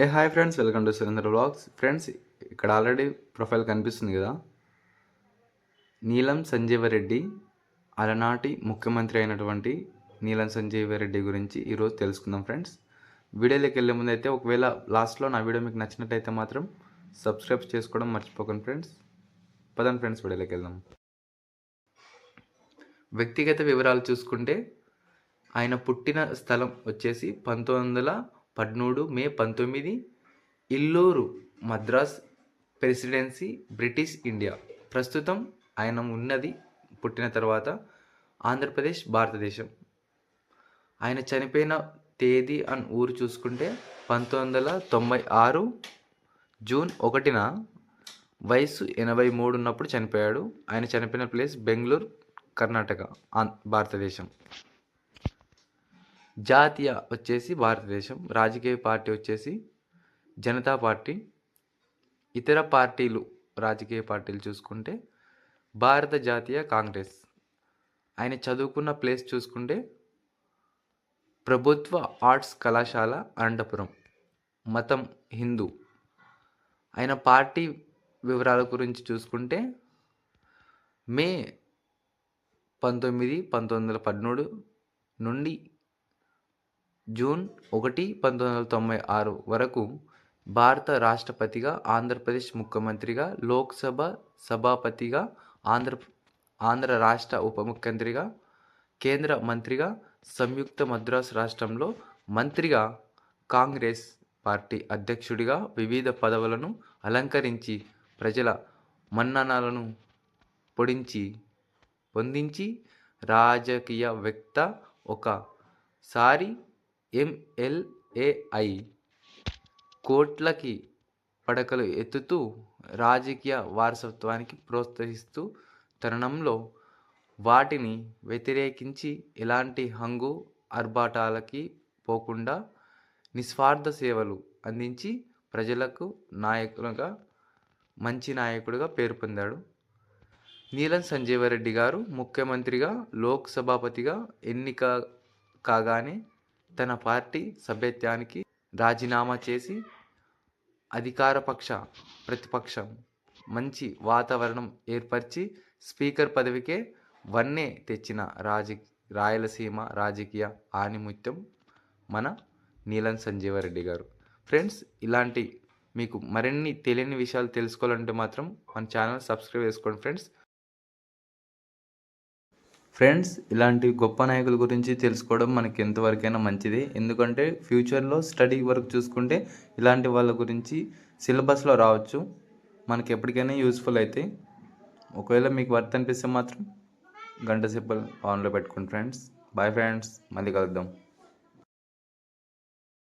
Hey hi friends welcome to Surendra blogs friends ఇక్కడ already profile కనిపిస్తుంది కదా? నీలం సంజీవరెడ్డి అలనాటి ముఖ్యమంత్రి అయినటువంటి నీలం సంజీవరెడ్డి గురించి ఈరోజు తెలుసుకుందాం ఫ్రెండ్స్. వీడియోలోకి వెళ్ళే ముందు అయితే ఒకవేళ లాస్ట్లో నా వీడియో మీకు నచ్చినట్టయితే మాత్రం సబ్స్క్రైబ్ చేసుకోవడం మర్చిపోకండి ఫ్రెండ్స్. పదండి ఫ్రెండ్స్ వీడియోలోకి వెళ్దాం. వ్యక్తిగత వివరాలు చూసుకుంటే ఆయన పుట్టిన స్థలం వచ్చేసి పంతొమ్మిది వందల పదమూడు మే పంతొమ్మిది Illuru Madras presidency British India. ప్రస్తుతం ఆయన ఉన్నది పుట్టిన తర్వాత ఆంధ్రప్రదేశ్ భారతదేశం. ఆయన చనిపోయిన తేదీ అని ఊరు చూసుకుంటే పంతొమ్మిది వందల తొంభై ఆరు జూన్ ఒకటిన వయసు ఎనభై మూడు ఉన్నప్పుడు చనిపోయాడు. ఆయన చనిపోయిన ప్లేస్ బెంగళూరు కర్ణాటక ఆం- భారతదేశం. జాతీయ వచ్చేసి భారతదేశం రాజకీయ పార్టీ వచ్చేసి జనతా పార్టీ. ఇతర పార్టీలు రాజకీయ పార్టీలు చూసుకుంటే భారత జాతీయ కాంగ్రెస్. ఆయన చదువుకున్న ప్లేస్ చూసుకుంటే ప్రభుత్వ ఆర్ట్స్ కళాశాల అనంతపురం. మతం హిందూ. ఆయన పార్టీ వివరాల గురించి చూసుకుంటే మే పంతొమ్మిది పంతొమ్మిది వందల పదమూడు నుండి జూన్ ఒకటి పంతొమ్మిది వందల తొంభై ఆరు వరకు భారత రాష్ట్రపతిగా ఆంధ్రప్రదేశ్ ముఖ్యమంత్రిగా లోక్సభ సభాపతిగా ఆంధ్ర ఆంధ్ర రాష్ట్ర ఉప ముఖ్యమంత్రిగా కేంద్ర మంత్రిగా సంయుక్త మద్రాస్ రాష్ట్రంలో మంత్రిగా కాంగ్రెస్ పార్టీ అధ్యక్షుడిగా వివిధ పదవులను అలంకరించి ప్రజల మన్ననలను పొడించి పొందించి రాజకీయ వ్యక్త ఒకసారి ఎంఎల్ఏఐ కోట్లకి పడకలు ఎత్తుతూ రాజకీయ వారసత్వానికి ప్రోత్సహిస్తూ తరుణంలో వాటిని వ్యతిరేకించి ఎలాంటి హంగు ఆర్భాటాలకి పోకుండా నిస్వార్థ సేవలు అందించి ప్రజలకు నాయకులుగా మంచి నాయకుడిగా పేరు పొందాడు. నీలం సంజీవరెడ్డి గారు ముఖ్యమంత్రిగా లోక్ సభాపతిగా ఎన్నిక కాగానే తన పార్టీ సభ్యత్వానికి రాజీనామా చేసి అధికారపక్ష ప్రతిపక్షం మంచి వాతావరణం ఏర్పరిచి స్పీకర్ పదవికే వన్నే తెచ్చిన రాజ రాయలసీమ రాజకీయ ఆనిముత్యం మన నీలం సంజీవారెడ్డి గారు. ఫ్రెండ్స్ ఇలాంటి మీకు మరిన్ని తెలియని విషయాలు తెలుసుకోవాలంటే మాత్రం మన ఛానల్ సబ్స్క్రైబ్ చేసుకోండి ఫ్రెండ్స్. ఫ్రెండ్స్ ఇలాంటి గొప్ప నాయకుల గురించి తెలుసుకోవడం మనకి ఎంతవరకైనా మంచిది. ఎందుకంటే ఫ్యూచర్లో స్టడీ వర్క్ చూసుకుంటే ఇలాంటి వాళ్ళ గురించి సిలబస్లో రావచ్చు. మనకి ఎప్పటికైనా యూస్ఫుల్ అయితే. ఒకవేళ మీకు వర్త్ అనిపిస్తే మాత్రం గంట సేపు ఆన్లో పెట్టుకోండి ఫ్రెండ్స్. Bye friends. మళ్ళీ కలుద్దాం.